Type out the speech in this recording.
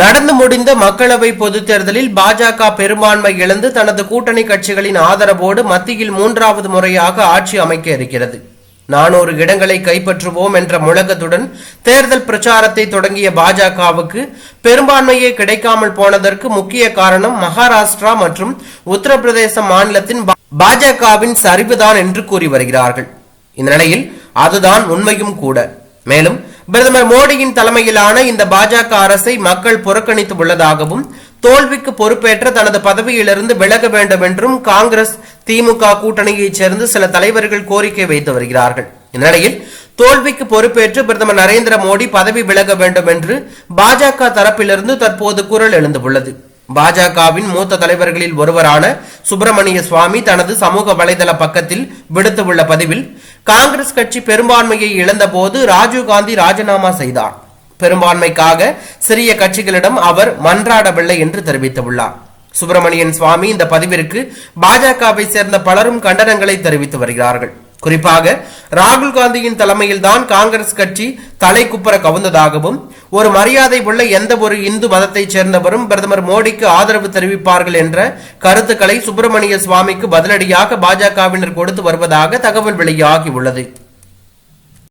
நடந்து முடிந்த மக்களவை பொதுத் தேர்தலில் பாஜக பெரும்பான்மை இழந்து தனது கூட்டணி கட்சிகளின் ஆதரவோடு மத்தியில் மூன்றாவது முறையாக ஆட்சி அமைக்க இருக்கிறது. நானூறு இடங்களை கைப்பற்றுவோம் என்ற முழக்கத்துடன் தேர்தல் பிரச்சாரத்தை தொடங்கிய பாஜகவுக்கு பெரும்பான்மையே கிடைக்காமல் போனதற்கு முக்கிய காரணம் மகாராஷ்டிரா மற்றும் உத்தரப்பிரதேச மாநிலத்தின் பாஜகவின் சரிவுதான் என்று கூறி வருகிறார்கள். இந்த நிலையில் அதுதான் உண்மையும் கூட. மேலும் பிரதமர் மோடியின் தலைமையிலான இந்த பாஜக அரசை மக்கள் புறக்கணித்து உள்ளதாகவும் தோல்விக்கு பொறுப்பேற்ற தனது பதவியிலிருந்து விலக வேண்டும் என்றும் காங்கிரஸ் திமுக கூட்டணியைச் சேர்ந்து சில தலைவர்கள் கோரிக்கை வைத்து வருகிறார்கள். இந்நிலையில் தோல்விக்கு பொறுப்பேற்று பிரதமர் நரேந்திர மோடி பதவி விலக வேண்டும் என்று பாஜக தரப்பிலிருந்து தற்போது குரல் எழுந்துள்ளது. பாஜகவின் மூத்த தலைவர்களில் ஒருவரான சுப்பிரமணிய சுவாமி தனது சமூக வலைதள பக்கத்தில் விடுத்துள்ள பதிவில் காங்கிரஸ் கட்சி பெரும்பான்மையை இழந்தபோது ராஜீவ்காந்தி ராஜினாமா செய்தார். பெரும்பான்மைக்காக சிறிய கட்சிகளிடம் அவர் மன்றாடவில்லை என்று தெரிவித்துள்ளார். சுப்பிரமணியன் சுவாமி இந்த பதிவிற்கு பாஜகவை சேர்ந்த பலரும் கண்டனங்களை தெரிவித்து வருகிறார்கள். குறிப்பாக ராகுல் காந்தியின் தலைமையில்தான் காங்கிரஸ் கட்சி தலை குப்புற கவுந்ததாகவும் ஒரு மரியாதை உள்ள எந்த ஒரு இந்து மதத்தைச் சேர்ந்தவரும் பிரதமர் மோடிக்கு ஆதரவு தெரிவிப்பார்கள் என்ற கருத்துக்களை சுப்பிரமணிய சுவாமிக்கு பதிலடியாக பாஜகவினர் கொடுத்து வருவதாக தகவல் வெளியாகியுள்ளது